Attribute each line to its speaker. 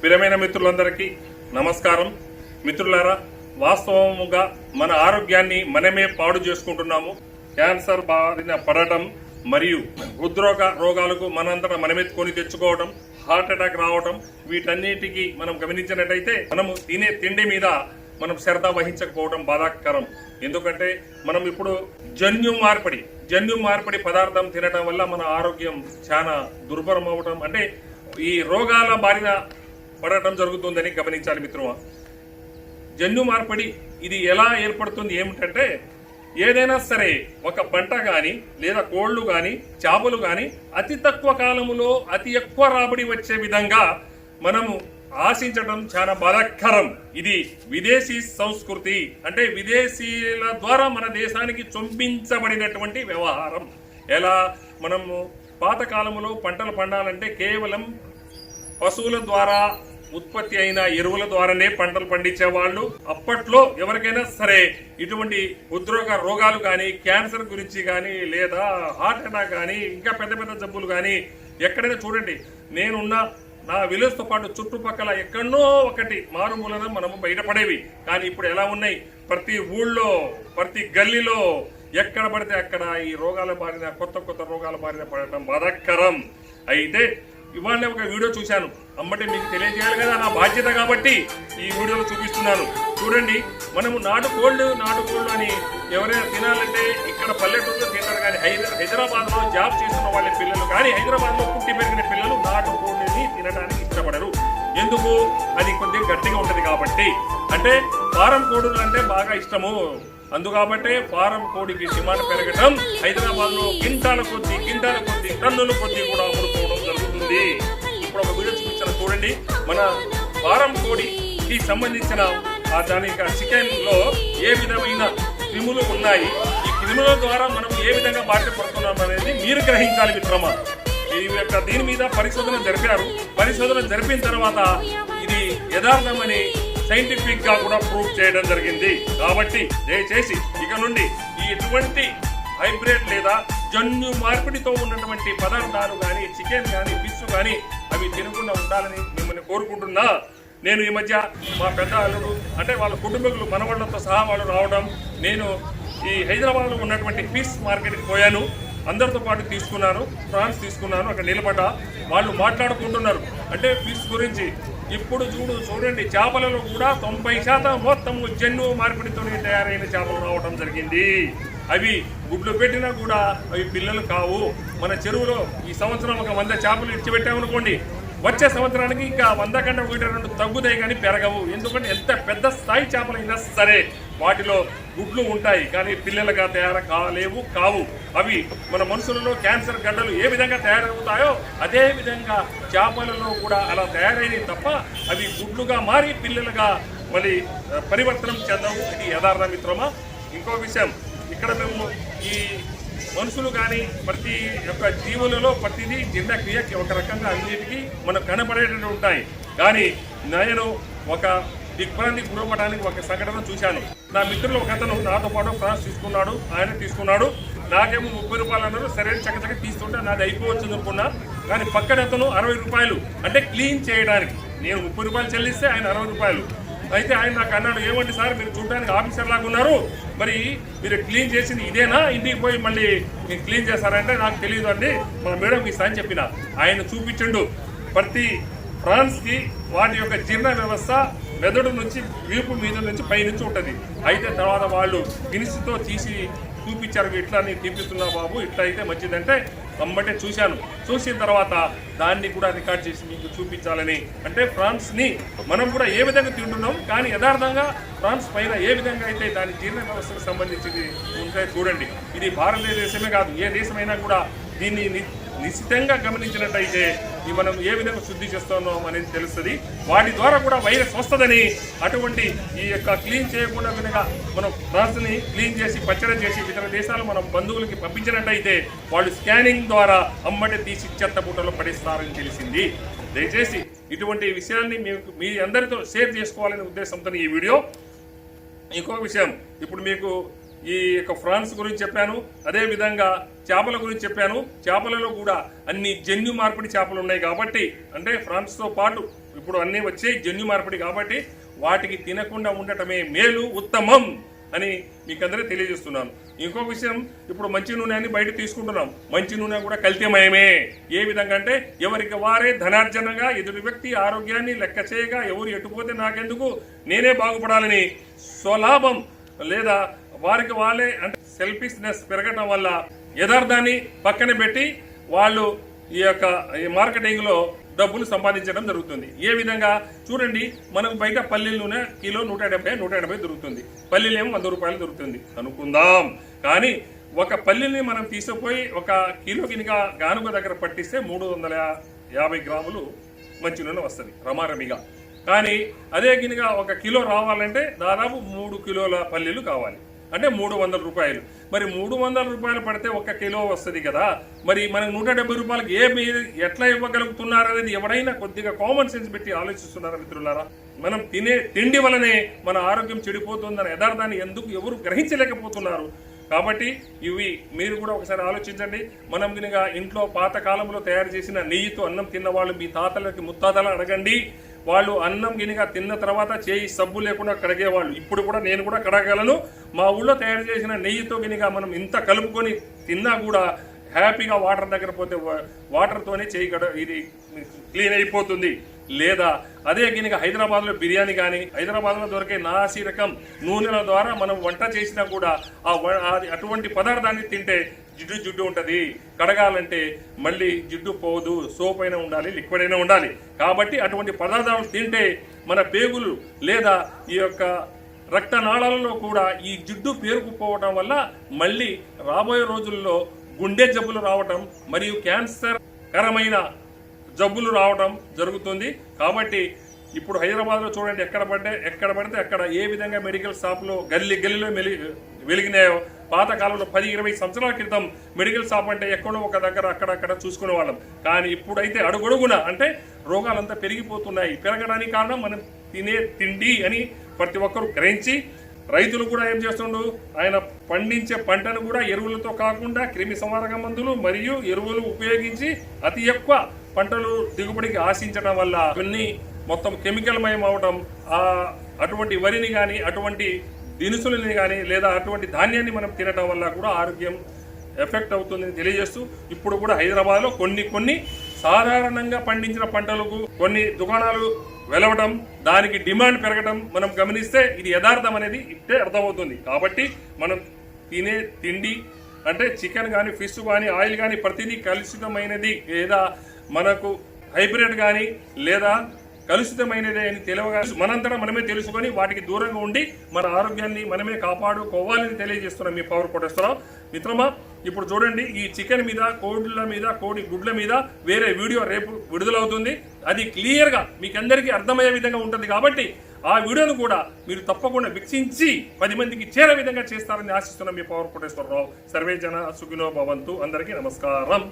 Speaker 1: ప్రియమైన మిత్రులందరికీ నమస్కారం. మిత్రులారా వాస్తవముగా మన ఆరోగ్యాన్ని మనమే పాడు చేసుకుంటున్నాము. క్యాన్సర్ బారిన పడటం మరియు హృద్రోగ రోగాలకు మనంతటా మనమే కొని తెచ్చుకోవడం హార్ట్ అటాక్ రావడం వీటన్నిటికీ మనం గమనించినట్టయితే మనము తినే తిండి మీద మనం శ్రద్ధ వహించకపోవడం బాధాకరం. ఎందుకంటే మనం ఇప్పుడు జన్యు మార్పిడి జన్యు మార్పిడి పదార్థం తినడం వల్ల మన ఆరోగ్యం చాలా దుర్భరం అవ్వటం అంటే ఈ రోగాల బారిన పడటం జరుగుతుందని గమనించాలి మిత్రమా జన్యు మార్పిడి ఇది ఎలా ఏర్పడుతుంది ఏమిటంటే ఏదైనా సరే ఒక పంట కానీ లేదా కోళ్ళు కానీ చేపలు కానీ అతి తక్కువ కాలములో అతి ఎక్కువ రాబడి వచ్చే విధంగా మనము ఆశించడం చాలా బాధాకరం. ఇది విదేశీ సంస్కృతి అంటే విదేశీయుల ద్వారా మన దేశానికి చొంపించబడినటువంటి వ్యవహారం. ఎలా? మనము పాతకాలంలో పంటలు పండాలంటే కేవలం పశువుల ద్వారా ఉత్పత్తి అయిన ఎరువుల ద్వారానే పంటలు పండించేవాళ్ళు. అప్పట్లో ఎవరికైనా సరే ఇటువంటి ఉద్రోగ రోగాలు కానీ క్యాన్సర్ గురించి కానీ లేదా హార్ట్ అటాక్ కానీ ఇంకా పెద్ద పెద్ద జబ్బులు కానీ ఎక్కడైనా చూడండి. నేనున్న నా విలేజ్తో పాటు చుట్టుపక్కల ఎక్కడో ఒకటి మారుమూలన మనము బయటపడేవి. కానీ ఇప్పుడు ఎలా ఉన్నాయి? ప్రతి ఊళ్ళో ప్రతి గల్లీలో ఎక్కడ పడితే అక్కడ ఈ రోగాల బారిన కొత్త కొత్త రోగాల బారిన పడటం బాధాకరం. అయితే ఇవాళ ఒక వీడియో చూశాను. అమ్మటే మీకు తెలియజేయాలి కదా నా బాధ్యత కాబట్టి ఈ వీడియోలో చూపిస్తున్నాను. చూడండి మనము నాటుకోళ్ళు నాటుకోళ్ళు అని ఎవరైనా తినాలంటే ఇక్కడ పల్లెటూరులో తింటారు కానీ హైదరాబాద్లో జాబ్ చేస్తున్న వాళ్ళ పిల్లలు కానీ హైదరాబాద్లో పుట్టి పెరిగిన పిల్లలు నాటుకోళ్ళని తినడానికి ఇష్టపడరు. ఎందుకు? అది కొద్దిగా గట్టిగా ఉంటుంది కాబట్టి. అంటే ఫారం కోడులు అంటే బాగా ఇష్టము. అందుకాబట్టే ఫారం కోడికి డిమాండ్ పెరగటం హైదరాబాద్లో గింటాల కొద్ది గింటాల కొద్ది టన్నుల కొద్ది కూడా ఉంది. ఇప్పుడు ఒక వీడియో చూపించాను చూడండి. మన ఫారం కోడికి సంబంధించిన దాని చికెన్లో ఏ విధమైన క్రిములు ఉన్నాయి? ఈ క్రిముల ద్వారా మనం ఏ విధంగా బాధ్యపడుతున్నాం అనేది మీరు గ్రహించాలి మిత్రమా? ఈ యొక్క దీని మీద పరిశోధన జరిపారు. పరిశోధన జరిపిన తర్వాత ఇది యథార్థమని సైంటిఫిక్గా కూడా ప్రూవ్ చేయడం జరిగింది. కాబట్టి దయచేసి ఇక నుండి ఈ ఎటువంటి హైబ్రిడ్ లేదా జన్యు మార్పిడితో ఉన్నటువంటి పదార్థాలు కానీ చికెన్ కానీ ఫిష్ కానీ అవి తినకుండా ఉండాలని మిమ్మల్ని కోరుకుంటున్నా. నేను ఈ మధ్య మా పెద్ద అల్లుడు అంటే వాళ్ళ కుటుంబీకులు మనవాళ్ళతో సహా వాళ్ళు రావడం నేను ఈ హైదరాబాద్లో ఉన్నటువంటి ఫిష్ మార్కెట్కి పోయాను. అందరితో పాటు తీసుకున్నాను ఫ్రాన్స్ తీసుకున్నాను అక్కడ నిలబడ్డ. వాళ్ళు మాట్లాడుకుంటున్నారు. అంటే ఫిష్ గురించి ఇప్పుడు చూడు చూడండి చేపలలో కూడా తొంభై శాతం మొత్తం జన్ను మార్పిడితోనే తయారైన చేపలు రావడం జరిగింది. అవి గుడ్లు పెట్టినా కూడా అవి పిల్లలు కావు. మన చెరువులో ఈ సంవత్సరం ఒక వంద చేపలు ఇచ్చిపెట్టామనుకోండి వచ్చే సంవత్సరానికి ఇంకా వంద కంటే ఒకటి రెండు తగ్గుతాయి కానీ పెరగవు. ఎందుకంటే ఎంత పెద్ద స్థాయి చేపలైనా సరే వాటిలో గుడ్లు ఉంటాయి కానీ పిల్లలుగా తయారు కాలేవు కావు. అవి మన మనుషులలో క్యాన్సర్ గడ్డలు ఏ విధంగా తయారవుతాయో అదే విధంగా చేపలలో కూడా అలా తయారైనవి తప్ప అవి గుడ్లుగా మారి పిల్లలుగా మళ్ళీ పరివర్తనం చెందవు. ఇది యథార్థ మిత్రమా? ఇంకో విషయం ఇక్కడ మేము ఈ మనుషులు కానీ ప్రతి యొక్క జీవులలో ప్రతిదీ జిన్న క్రియకి ఒక రకంగా అన్నిటికీ మనకు కనపడేటట్టు ఉంటాయి. కానీ నేను ఒక దిగ్భ్రాంతి గురపడానికి ఒక సంఘటన చూశాను. నా మిత్రులు ఒక అతను నాతో పాటు ఫ్రాన్స్ తీసుకున్నాడు ఆయన తీసుకున్నాడు. నాకేమో ముప్పై రూపాయలు అన్నారు. సరే చక్కచక్క తీసుకుంటే నాది అయిపోవచ్చు అనుకున్నా. కానీ పక్కన అతను అరవై రూపాయలు అంటే క్లీన్ చేయడానికి. నేను ముప్పై రూపాయలు చెల్లిస్తే ఆయన అరవై రూపాయలు. అయితే ఆయన నాకు అన్నాడు ఏమండి సార్ మీరు చూడడానికి ఆఫీసర్ లాగా ఉన్నారు. మరి మీరు క్లీన్ చేసింది ఇదేనా? ఇంటికి పోయి మళ్ళీ మీరు క్లీన్ చేస్తారంటే నాకు తెలియదు అండి. మా మేడం మీ అని చెప్పిన ఆయన చూపించిండు. ప్రతి ఫ్రాన్స్కి వాటి యొక్క జీర్ణ వ్యవస్థ మెదడు నుంచి వీపు మీద నుంచి పైనుంచి ఉంటుంది. అయితే తర్వాత వాళ్ళు గినిసితో తీసి చూపించారు ఇట్లా నేను తీపిస్తున్నా బాబు ఇట్లా అయితే మంచిదంటే అమ్మటే చూశాను. చూసిన తర్వాత దాన్ని కూడా రికార్డ్ చేసి మీకు చూపించాలని. అంటే ఫ్రాన్స్ని మనం కూడా ఏ విధంగా తింటున్నాం కానీ యథార్థంగా ఫ్రాన్స్ పైన ఏ విధంగా అయితే దాని జీర్ణ వ్యవస్థకు సంబంధించింది ఉంటే చూడండి. ఇది భారతదేశమే కాదు ఏ దేశమైనా కూడా దీన్ని ని- నిశ్చితంగా గమనించినట్టయితే మనం ఏ విధంగా శుద్ధి చేస్తున్నాం అనేది తెలుస్తుంది. వాటి ద్వారా కూడా వైరస్ వస్తుందని అటువంటి ఈ యొక్క క్లీన్ చేయకుండా కనుక మనం రాసుని క్లీన్ చేసి పచ్చడి చేసి ఇతర దేశాలు మనం బంధువులకి పంపించినట్టయితే వాళ్ళు స్కానింగ్ ద్వారా అమ్మటి తీసి చెత్త బుట్టలో పడేస్తారని తెలిసింది. దయచేసి ఇటువంటి విషయాన్ని మీకు మీ అందరితో షేర్ చేసుకోవాలనే ఉద్దేశంతో ఈ వీడియో. ఇంకో విషయం ఇప్పుడు మీకు ఈ యొక్క ఫ్రాన్స్ గురించి చెప్పాను అదేవిధంగా చేపల గురించి చెప్పాను. చేపలలో కూడా అన్ని జన్యు మార్పిడి చేపలు ఉన్నాయి కాబట్టి అంటే ఫ్రాన్స్తో పాటు ఇప్పుడు అన్నీ వచ్చే జన్యు మార్పిడి కాబట్టి వాటికి తినకుండా ఉండటమే మేలు ఉత్తమం అని మీకందరూ తెలియజేస్తున్నాను. ఇంకో విషయం ఇప్పుడు మంచి నూనె అని బయట తీసుకుంటున్నాం. మంచి నూనె కూడా కల్తీమయమే. ఏ విధంగా అంటే ఎవరికి వారే ధనార్జనగా ఎదుటి వ్యక్తి ఆరోగ్యాన్ని లెక్క చేయగా ఎవరు ఎటుపోతే నాకెందుకు నేనే బాగుపడాలని స్వలాభం లేదా వారికి వాళ్ళే అంటే సెల్ఫిష్నెస్ పెరగటం వల్ల యథార్థాన్ని పక్కన పెట్టి వాళ్ళు ఈ యొక్క ఈ మార్కెటింగ్లో డబ్బులు సంపాదించడం జరుగుతుంది. ఏ విధంగా? చూడండి మనకు బయట పల్లీల నూనె కిలో నూట డెబ్బై నూట ఎనభై దొరుకుతుంది. పల్లీలేమో వంద రూపాయలు దొరుకుతుంది. అనుకుందాం కానీ ఒక పల్లీని మనం తీసుకుపోయి ఒక కిలో గినిక గానుగ దగ్గర పట్టిస్తే మూడు వందల యాభై గ్రాములు మంచి నూనె వస్తుంది రమారమిగా. కానీ అదే గినిగా ఒక కిలో రావాలంటే దాదాపు మూడు కిలోల పల్లీలు కావాలి. అంటే మూడు వందల రూపాయలు. మరి మూడు వందల రూపాయలు పడితే ఒక కిలో వస్తుంది కదా. మరి మనకు నూట డెబ్బై రూపాయలకి ఏ మీరు ఎట్లా ఇవ్వగలుగుతున్నారు అనేది ఎవరైనా కొద్దిగా కామన్ సెన్స్ పెట్టి ఆలోచిస్తున్నారా మిత్రులారా? మనం తినే తిండి వలనే మన ఆరోగ్యం చెడిపోతుందన్న యథార్థాన్ని ఎందుకు ఎవరు గ్రహించలేకపోతున్నారు? కాబట్టి ఇవి మీరు కూడా ఒకసారి ఆలోచించండి. మనం కనుక ఇంట్లో పాత కాలంలో తయారు చేసిన నెయ్యితో అన్నం తిన్న వాళ్ళు మీ తాతలకి ముత్తాతలు అడగండి. వాళ్ళు అన్నం గినిగా తిన్న తర్వాత చేయి సబ్బు లేకుండా కడిగేవాళ్ళు. ఇప్పుడు కూడా నేను కూడా కడగలను. మా ఊళ్ళో తయారు చేసిన నెయ్యితో గినిగా మనం ఇంత కలుపుకొని తిన్నా కూడా హ్యాపీగా వాటర్ దగ్గర పోతే వా- వాటర్తోనే చేయి కడ ఇది క్లీన్ అయిపోతుంది. లేదా అదే గినిక హైదరాబాద్లో బిర్యానీ కానీ హైదరాబాద్లో దొరికే నాసి రకం నూనెల ద్వారా మనం వంట చేసినా కూడా ఆ వ- అది అటువంటి పదార్థాన్ని తింటే జిడ్డు జిడ్డు ఉంటుంది. కడగాలంటే మళ్ళీ జిడ్డు పోదు సోప్ అయినా ఉండాలి లిక్విడ్ అయినా ఉండాలి. కాబట్టి అటువంటి పదార్థాలు తింటే మన పేగులు లేదా ఈ యొక్క రక్తనాళాలలో కూడా ఈ జిడ్డు పేరుకుపోవటం వల్ల మళ్ళీ రాబోయే రోజుల్లో గుండె జబ్బులు రావటం మరియు క్యాన్సర్ కరమైన జబ్బులు రావడం జరుగుతుంది. కాబట్టి ఇప్పుడు హైదరాబాద్లో చూడండి ఎక్కడ పడితే ఎక్కడ పడితే అక్కడ ఏ విధంగా మెడికల్ షాప్లో గల్లీ గల్లీలో మెలి వెలిగినాయో పాతకాలంలో పది ఇరవై సంవత్సరాల క్రితం మెడికల్ షాప్ అంటే ఎక్కడో ఒక దగ్గర అక్కడక్కడ చూసుకునే వాళ్ళం. కానీ ఇప్పుడైతే అడుగడుగున అంటే రోగాలంతా పెరిగిపోతున్నాయి. పెరగడానికి కారణం మనం తినే తిండి అని ప్రతి ఒక్కరూ గ్రహించి రైతులు కూడా ఏం చేస్తుండు? ఆయన పండించే పంటను కూడా ఎరువులతో కాకుండా క్రిమి సంహారక మందులు మరియు ఎరువులు ఉపయోగించి అతి ఎక్కువ పంటలు దిగుబడికి ఆశించడం వల్ల ఇవన్నీ మొత్తం కెమికల్ మయం అవడం అటువంటి వరిని కానీ అటువంటి దినుసులని కానీ లేదా అటువంటి ధాన్యాన్ని మనం తినడం వల్ల కూడా ఆరోగ్యం ఎఫెక్ట్ అవుతుందని తెలియజేస్తూ ఇప్పుడు కూడా హైదరాబాద్లో కొన్ని కొన్ని సాధారణంగా పండించిన పంటలకు కొన్ని దుకాణాలు వెలవడం దానికి డిమాండ్ పెరగడం మనం గమనిస్తే ఇది యథార్థం అనేది ఇట్టే అర్థమవుతుంది. కాబట్టి మనం తినే తిండి అంటే చికెన్ కానీ ఫిష్ కానీ ఆయిల్ కానీ ప్రతిదీ కలుషితమైనది. లేదా మనకు హైబ్రిడ్ కానీ లేదా కలుషితమైనదే అని తెలియగా మనంతటా మనమే తెలుసుకొని వాటికి దూరంగా ఉండి మన ఆరోగ్యాన్ని మనమే కాపాడుకోవాలని తెలియజేస్తున్నాం మీ పవర్ కోటేశ్వరరావు. మిత్రమా ఇప్పుడు చూడండి ఈ చికెన్ మీద కోడిల మీద కోడి గుడ్ల మీద వేరే వీడియో రేపు విడుదలవుతుంది. అది క్లియర్గా మీకు అందరికీ అర్థమయ్యే విధంగా ఉంటుంది కాబట్టి ఆ వీడియోను కూడా మీరు తప్పకుండా వీక్షించి పది మందికి చేరే విధంగా చేస్తారని ఆశిస్తున్నాం మీ పవర్ కోటేశ్వరరావు. సర్వే జన సుఖినో భవంతు. అందరికీ నమస్కారం.